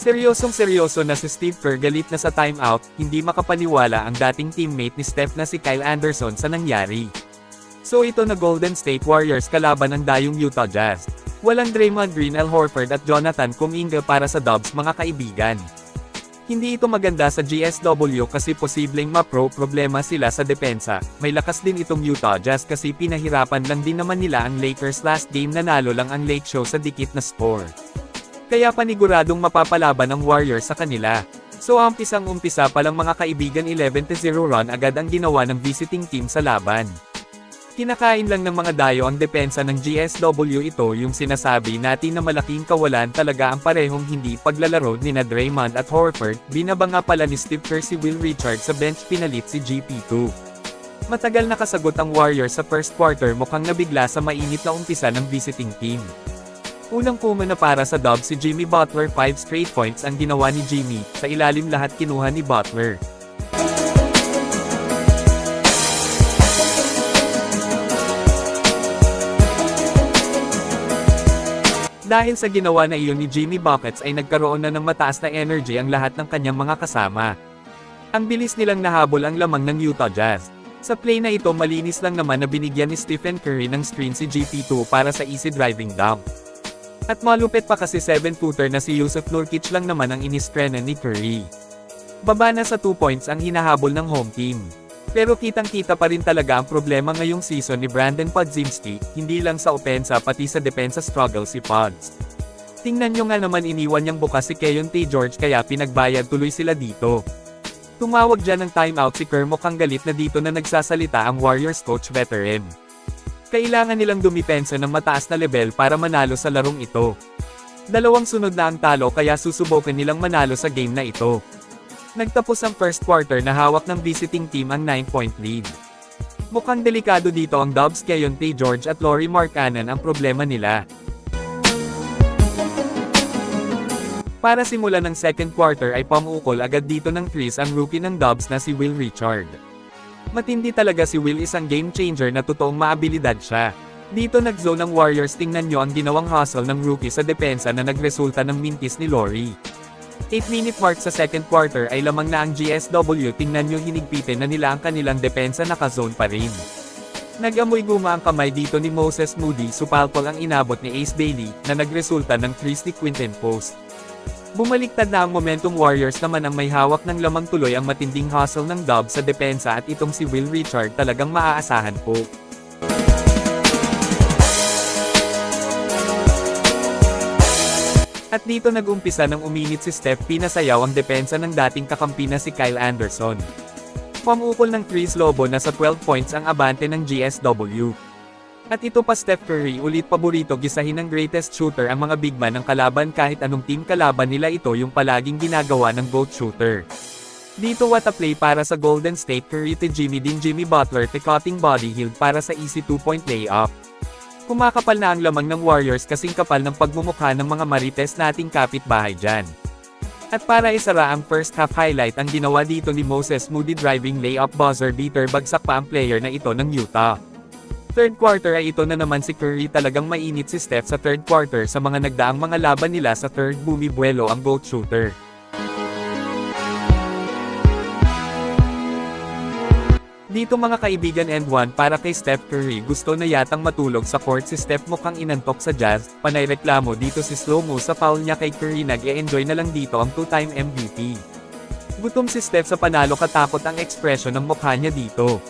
Seryosong seryoso na si Steve Kerr galit na sa timeout, hindi makapaniwala ang dating teammate ni Steph na si Kyle Anderson sa nangyari. So ito na Golden State Warriors kalaban ang dayong Utah Jazz. Walang Draymond Green, Al Horford at Jonathan Kuminga para sa Dubs mga kaibigan. Hindi ito maganda sa GSW kasi posibleng mapro-problema sila sa depensa. May lakas din itong Utah Jazz kasi pinahirapan lang din naman nila ang Lakers last game nanalo lang ang late show sa dikit na score. Kaya paniguradong mapapalaban ang Warriors sa kanila. So umpisang umpisa palang mga kaibigan 11-0 run agad ang ginawa ng visiting team sa laban. Kinakain lang ng mga dayo ang depensa ng GSW ito yung sinasabi natin na malaking kawalan talaga ang parehong hindi paglalaro ni na Draymond at Horford, binaba nga pala ni Steve Kerr si Will Richard sa bench pinalit si GP2. Matagal nakasagot ang Warriors sa first quarter mukhang nabigla sa mainit na umpisa ng visiting team. Unang pumana para sa Dubs si Jimmy Butler 5 straight points ang ginawa ni Jimmy, sa ilalim lahat kinuha ni Butler. Dahil sa ginawa na iyon ni Jimmy Buckets ay nagkaroon na ng mataas na energy ang lahat ng kanyang mga kasama. Ang bilis nilang nahabol ang lamang ng Utah Jazz. Sa play na ito malinis lang naman na binigyan ni Stephen Curry ng screen si GP2 para sa easy driving dunk. At malupit pa kasi 7-footer na si Yusuf Nurkic lang naman ang inistrena ni Curry. Baba na sa 2 points ang hinahabol ng home team. Pero kitang-kita pa rin talaga ang problema ngayong season ni Brandon Podziemski, hindi lang sa opensa pati sa depensa struggle si Pods. Tingnan nyo nga naman iniwan niyang bukas si Keon T. George kaya pinagbayad tuloy sila dito. Tumawag dyan ng timeout si Kerr mukhang galit na dito na nagsasalita ang Warriors coach veteran. Kailangan nilang dumipensa ng mataas na level para manalo sa larong ito. Dalawang sunod na ang talo kaya susubukan nilang manalo sa game na ito. Nagtapos ang first quarter na hawak ng visiting team ang 9-point lead. Mukhang delikado dito ang Dubs Keon T. George at Laurie Markkanen ang problema nila. Para simulan ng second quarter ay pamukol agad dito ng threes ang rookie ng Dubs na si Will Richard. Matindi talaga si Will isang game changer na totoong maabilidad siya. Dito nag-zone ang Warriors tingnan nyo ang ginawang hustle ng rookie sa depensa na nagresulta ng mintis ni Laurie. 8-minute mark sa second quarter ay lamang na ang GSW tingnan nyo hinigpitin na nila ang kanilang depensa naka-zone pa rin. Nag-amoy guma ang kamay dito ni Moses Moody supalpol ang inabot ni Ace Bailey na nagresulta ng threes ni Quinten Post. Bumaliktad na ang momentum Warriors naman ang may hawak ng lamang tuloy ang matinding hustle ng Dubs sa depensa at itong si Will Richard talagang maaasahan po. At dito nag-umpisa ng uminit si Steph pinasayaw ang depensa ng dating kakampi na si Kyle Anderson. Pamukol ng Chris Lobo na sa 12 points ang abante ng GSW. At ito pa Steph Curry ulit paborito gisahin ng greatest shooter ang mga big man ng kalaban kahit anong team kalaban nila ito yung palaging ginagawa ng GOAT shooter. Dito what a play para sa Golden State Curry to Jimmy din Jimmy Butler te cutting body healed para sa easy 2-point layup. Kumakapal na ang lamang ng Warriors kasing kapal ng pagmumukha ng mga marites nating kapitbahay dyan. At para isara ang first half highlight ang ginawa dito ni Moses Moody driving layup buzzer beater bagsak pa ang player na ito ng Utah. Third quarter ay ito na naman si Curry talagang mainit si Steph sa third quarter sa mga nagdaang mga laban nila sa third bumibuelo ang goat shooter. Dito mga kaibigan and one para kay Steph Curry gusto na yatang matulog sa court si Steph mukhang inantok sa jazz, panay reklamo dito si Slow-mo sa foul niya kay Curry nag-e-enjoy na lang dito ang two-time MVP. Gutom si Steph sa panalo katakot ang ekspresyon ng mukha niya dito.